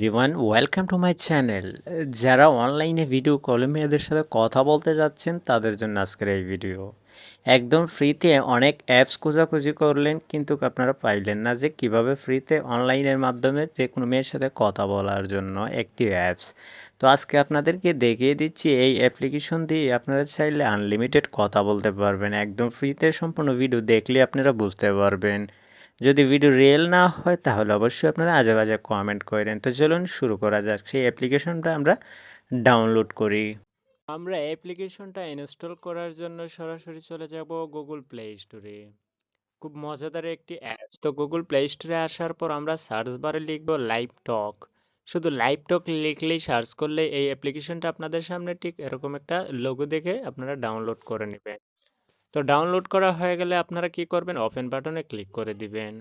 Everyone welcome to my channel যারা অনলাইনে video কলে মেয়েদের সাথে কথা বলতে যাচ্ছেন, তাদের জন্য আজকের এই ভিডিও একদম ফ্রিতে অনেক অ্যাপস খোঁজাখুঁজি করলেন, কিন্তু আপনারা পাইলেন না যে কীভাবে ফ্রিতে অনলাইনের মাধ্যমে যে কোনো মেয়ের সাথে কথা বলার জন্য একটি অ্যাপস তো আজকে আপনাদেরকে দেখিয়ে দিচ্ছি এই অ্যাপ্লিকেশন দিয়ে আপনারা চাইলে আনলিমিটেড কথা বলতে পারবেন। একদম ফ্রিতে সম্পূর্ণ ভিডিও দেখলে আপনারা বুঝতে পারবেন। যদি ভিডিও রিয়েল না হয়, তাহলে অবশ্যই আপনারা আজে বাজে কমেন্ট করেন তো চলুন শুরু করা যাক। সেই অ্যাপ্লিকেশনটা আমরা ডাউনলোড করি। আমরা অ্যাপ্লিকেশনটা ইনস্টল করার জন্য সরাসরি চলে যাব গুগল প্লে স্টোরে খুব মজাদার একটি অ্যাপস তো গুগল প্লে স্টোরে আসার পর আমরা সার্চ বারে লিখব লাইভ টক শুধু লাইভ টক লিখলেই সার্চ করলে এই অ্যাপ্লিকেশনটা আপনাদের সামনে ঠিক এরকম একটা লোগো দেখে আপনারা ডাউনলোড করে নেবেন। তো ডাউনলোড করা হয়ে গেলে আপনারা কি করবেন? ওপেন বাটনে ক্লিক করে দিবেন।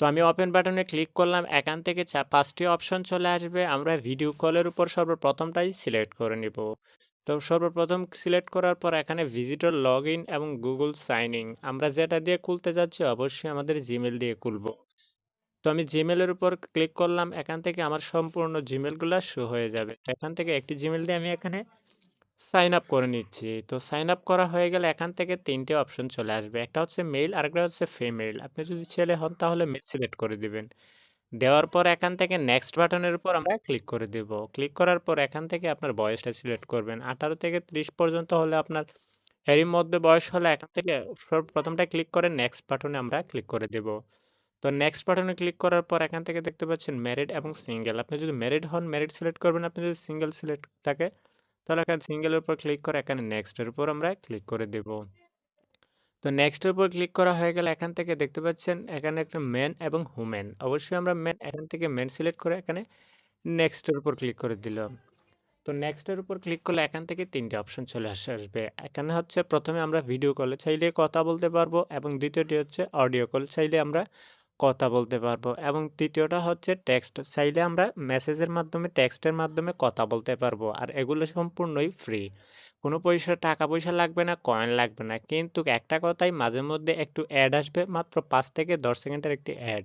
তো আমি ওপেন বাটনে ক্লিক করলাম, এখান থেকে পাঁচটি অপশন চলে আসবে। আমরা ভিডিও কলের উপর সর্বপ্রথমটাই সিলেক্ট করে নিব। তো সর্বপ্রথম সিলেক্ট করার পর এখানে ভিজিটর লগ ইন এবং গুগল সাইন ইন আমরা যেটা দিয়ে খুলতে যাচ্ছি অবশ্যই আমাদের জিমেল দিয়ে খুলবো। তো আমি জিমেলের উপর ক্লিক করলাম, এখান থেকে আমার সম্পূর্ণ জিমেলগুলো শো হয়ে যাবে। এখান থেকে একটি জিমেল দিয়ে আমি এখানে সাইন আপ করে নিচ্ছি। তো সাইন আপ করা হয়ে গেলে এখান থেকে তিনটে অপশন চলে আসবে। একটা হচ্ছে মেল আরেকটা হচ্ছে ফিমেল আপনি যদি ছেলে হন তাহলে মেল সিলেক্ট করে দিবেন। দেওয়ার পর এখান থেকে নেক্সট বাটনের উপর আমরা ক্লিক করে দেব। ক্লিক করার পর এখান থেকে আপনার বয়সটা সিলেক্ট করবেন। আঠারো থেকে ত্রিশ পর্যন্ত হলে আপনার এরই মধ্যে বয়স হলে এখান থেকে প্রথমটা ক্লিক করে নেক্সট বাটনে আমরা ক্লিক করে দেব। তো নেক্সট বাটনে ক্লিক করার পর এখান থেকে দেখতে পাচ্ছেন ম্যারিড এবং সিঙ্গেল আপনি যদি ম্যারিড হন ম্যারিড সিলেক্ট করবেন। আপনি যদি সিঙ্গেল সিলেক্ট থাকে তাহলে এখানে সিঙ্গেলের উপর ক্লিক করে এখানে নেক্সটের উপর আমরা ক্লিক করে দেব। তো নেক্সটের উপর ক্লিক করা হয়ে গেলে এখান থেকে দেখতে পাচ্ছেন এখানে একটা মেন এবং হুমেন অবশ্যই আমরা মেন এখান থেকে মেন সিলেক্ট করে এখানে নেক্সটের উপর ক্লিক করে দিলাম। তো নেক্সটের উপর ক্লিক করলে এখান থেকে তিনটে অপশন চলে আসে, আসবে। এখানে হচ্ছে প্রথমে আমরা ভিডিও কলে চাইলে কথা বলতে পারব এবং দ্বিতীয়টি হচ্ছে অডিও কল চাইলে আমরা কথা বলতে পারব। এবং তৃতীয়টা হচ্ছে টেক্সট চাইলে আমরা মেসেজের মাধ্যমে টেক্সটের মাধ্যমে কথা বলতে পারব। আর এগুলো সম্পূর্ণই ফ্রি কোনো পয়সা, টাকা পয়সা লাগবে না কয়েন লাগবে না। কিন্তু একটা কথাই মাঝে মধ্যে একটু অ্যাড আসবে, মাত্র পাঁচ থেকে দশ সেকেন্ডের একটি অ্যাড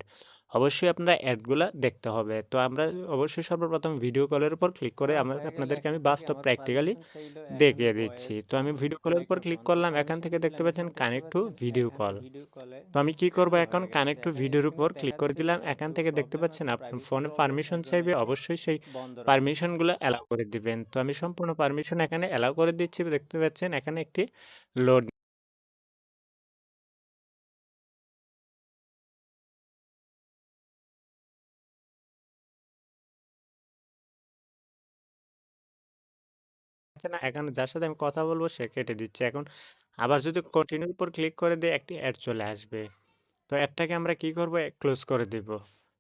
অবশ্যই আপনারা অ্যাডগুলো দেখতে হবে। তো আমরা অবশ্যই সর্বপ্রথম ভিডিও কলের উপর ক্লিক করে আমরা আপনাদেরকে আমি বাস্তব প্র্যাকটিক্যালি দেখিয়ে দিচ্ছি। তো আমি ভিডিও কলের উপর ক্লিক করলাম এখান থেকে দেখতে পাচ্ছেন কানেক্ট টু ভিডিও কল তো আমি কি করব এখন? কানেক্ট টু ভিডিওর উপর ক্লিক করে দিলাম। এখান থেকে দেখতে পাচ্ছেন আপনার ফোনে পারমিশন চাইবে অবশ্যই সেই পারমিশনগুলো অ্যালাউ করে দিবেন। তো আমি সম্পূর্ণ পারমিশন এখানে অ্যালাউ করে দিচ্ছি। দেখতে পাচ্ছেন এখানে একটি লোড না। এখন যার সাথে আমি কথা বলব সে কেটে দিচ্ছে। এখন আবার যদি কন্টিনিউর উপর ক্লিক করে দিই একটি অ্যাড চলে আসবে। তো অ্যাডটাকে আমরা কি করব? ক্লোজ করে দেব।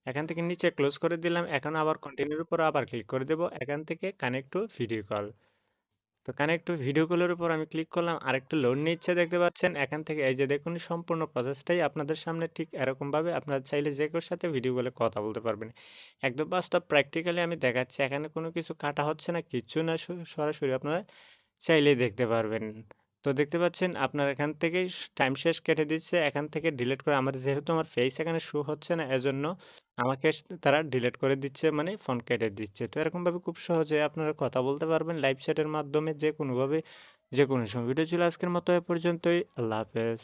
এখান থেকে নিচে ক্লোজ করে দিলাম। এখন আবার কন্টিনিউর উপর আবার ক্লিক করে দেব। এখান থেকে কানেক্ট টু ভিডিও কল তো কানেক্ট ভিডিও কলের উপর আমি ক্লিক করলাম, আরেকটু লোড নিচ্ছে দেখতে পাচ্ছেন, এখান থেকে এই যে দেখুন সম্পূর্ণ প্রসেসটাই আপনাদের সামনে ঠিক এরকমভাবে আপনারা চাইলে যে কেউ সাথে ভিডিও কলে কথা বলতে পারবেন। একদম বাস্তব প্র্যাকটিক্যালি আমি দেখাচ্ছি, এখানে কোনো কিছু কাটা হচ্ছে না, কিছু না সরাসরি আপনারা চাইলেই দেখতে পারবেন। তো দেখতে পাচ্ছেন আপনার এখান থেকেই টাইম শেষ কেটে দিচ্ছে। এখান থেকে ডিলেট করে আমাদের যেহেতু আমার ফেস এখানে শো হচ্ছে না, এজন্য আমাকে তারা ডিলিট করে দিচ্ছে মানে ফোন কেটে দিচ্ছে। তো এরকমভাবে খুব সহজে আপনারা কথা বলতে পারবেন লাইভ চ্যাটের মাধ্যমে যে কোনোভাবে যে কোনো সময়। ভিডিও ছিল আজকের মতো এ পর্যন্তই। আল্লাহ হাফেজ।